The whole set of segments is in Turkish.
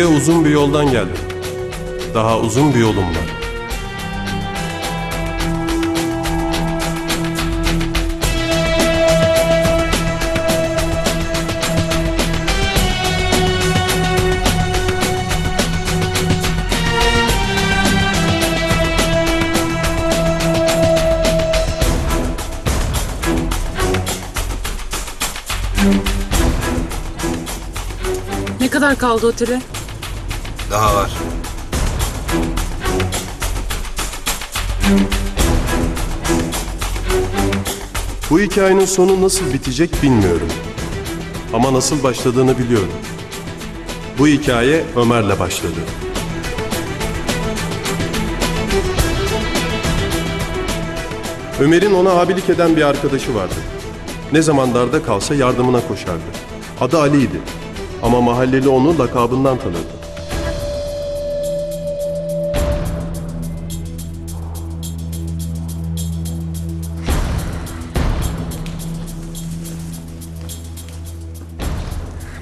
Buraya uzun bir yoldan geldim. Daha uzun bir yolum var. Ne kadar kaldı otele? Daha var. Bu hikayenin sonu nasıl bitecek bilmiyorum. Ama nasıl başladığını biliyorum. Bu hikaye Ömer'le başladı. Ömer'in ona abilik eden bir arkadaşı vardı. Ne zaman darda kalsa yardımına koşardı. Adı Ali'ydi. Ama mahalleli onu lakabından tanırdı.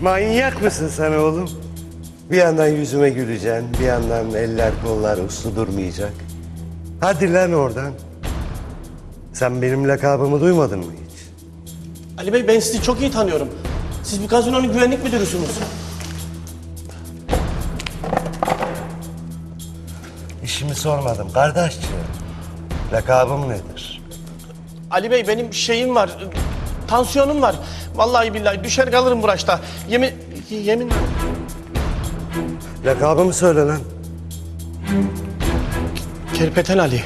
Manyak mısın sen oğlum? Bir yandan yüzüme güleceksin, bir yandan eller kollar uslu durmayacak. Hadi lan oradan. Sen benim lakabımı duymadın mı hiç? Ali Bey ben sizi çok iyi tanıyorum. Siz bir gazinonun güvenlik müdürüsünüz. İşimi sormadım kardeşciğim. Lakabım nedir? Ali Bey benim şeyim var. Tansiyonum var. Vallahi billahi düşer kalırım bu yaşta. Yemin yemin Lakabımı söyle lan. Kerpeten Ali.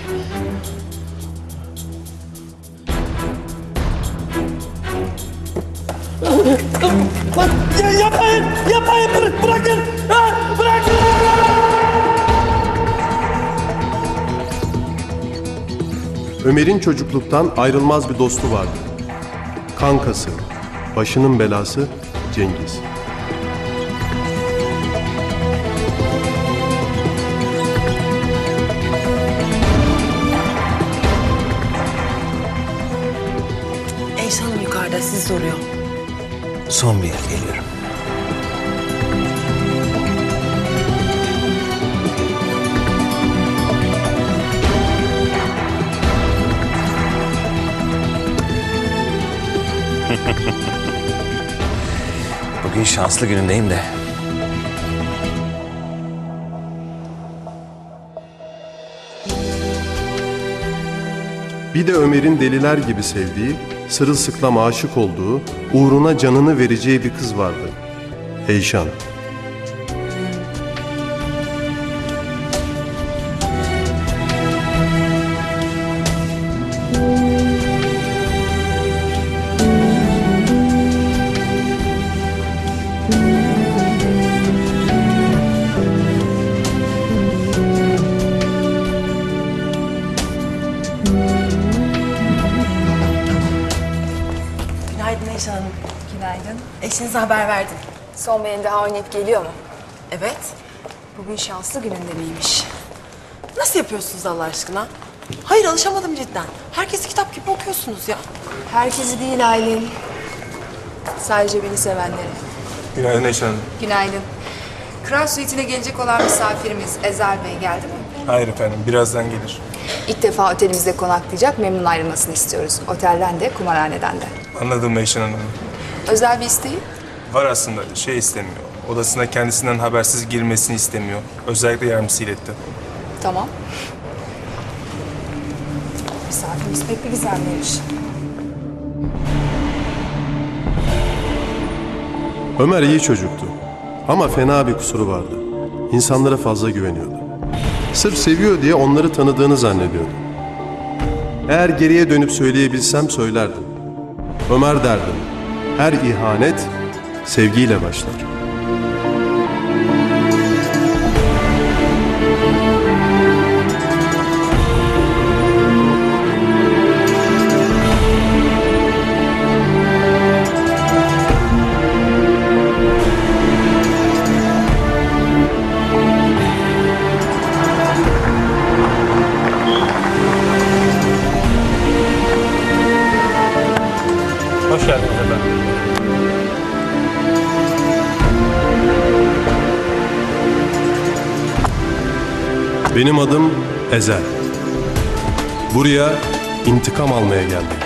Lan ya yapmayın! Yapmayın! Bırak, bırakın! Ha, bırakın! Ömer'in çocukluktan ayrılmaz bir dostu vardı. Kankası, başının belası Cengiz. Eyşan Hanım yukarıda sizi soruyor. Son bir yer geliyorum. Şanslı günündeyim de. Bir de Ömer'in deliler gibi sevdiği, sırılsıklam aşık olduğu, uğruna canını vereceği bir kız vardı. Eyşan. Eşinize haber verdim. Son beğeni daha oynayıp geliyor mu? Evet. Bugün şanslı gününde miymiş? Nasıl yapıyorsunuz Allah aşkına? Hayır alışamadım cidden. Herkesi kitap gibi okuyorsunuz ya. Herkesi değil Aylin. Sadece beni sevenleri. Günaydın Eşen Hanım. Günaydın. Kral suite'ine gelecek olan misafirimiz Ezel Bey geldi mi? Hayır efendim, birazdan gelir. İlk defa otelimizde konaklayacak, memnun ayrılmasını istiyoruz. Otelden de, kumarhaneden de. Anladım Eşen Hanım. Özel bir isteği? Var aslında, şey istemiyor. Odasına kendisinden habersiz girmesini istemiyor. Özellikle yardımcısı iletti. Tamam. Misafirimiz pek bir gizemliymiş. Ömer iyi çocuktu. Ama fena bir kusuru vardı. İnsanlara fazla güveniyordu. Sırf seviyor diye onları tanıdığını zannediyordu. Eğer geriye dönüp söyleyebilsem söylerdim. Ömer derdim. Her ihanet sevgiyle başlar. Benim adım Ezel. Buraya intikam almaya geldim.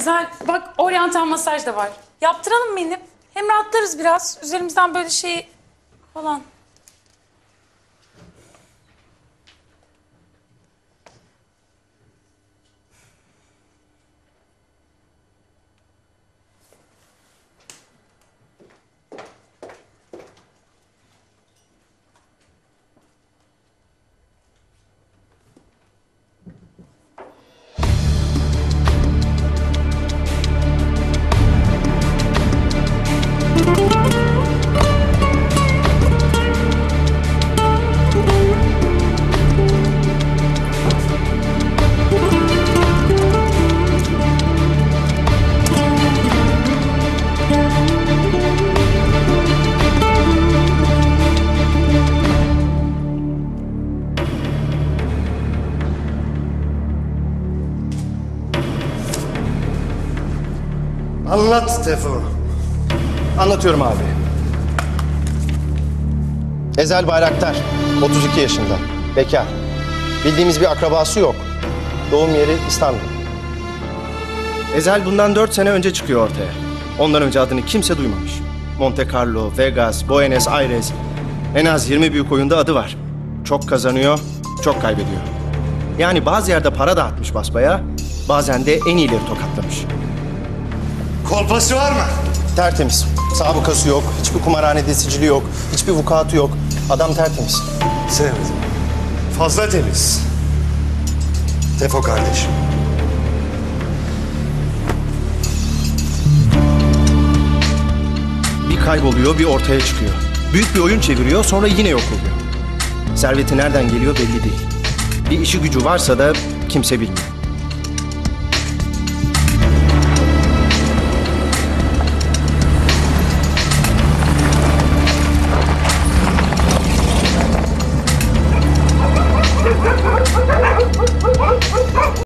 Ezel bak oryantal masaj da var. Yaptıralım mı inip? Hem rahatlarız biraz. Üzerimizden böyle şey falan. Anlat Tefo. Anlatıyorum abi. Ezel Bayraktar, 32 yaşında, bekar. Bildiğimiz bir akrabası yok. Doğum yeri İstanbul. Ezel bundan 4 sene önce çıkıyor ortaya. Ondan önce adını kimse duymamış. Monte Carlo, Vegas, Buenos Aires. En az 20 büyük oyunda adı var. Çok kazanıyor, çok kaybediyor. Yani bazı yerde para dağıtmış basbaya, bazen de en iyileri tokatlamış. Kolpası var mı? Tertemiz. Sabıkası yok, hiçbir kumarhanede sicili yok, hiçbir vukuatı yok. Adam tertemiz. Sevmedim. Fazla temiz. Tefo kardeşim. Bir kayboluyor, bir ortaya çıkıyor. Büyük bir oyun çeviriyor, sonra yine yok oluyor. Serveti nereden geliyor belli değil. Bir işi gücü varsa da kimse bilmiyor.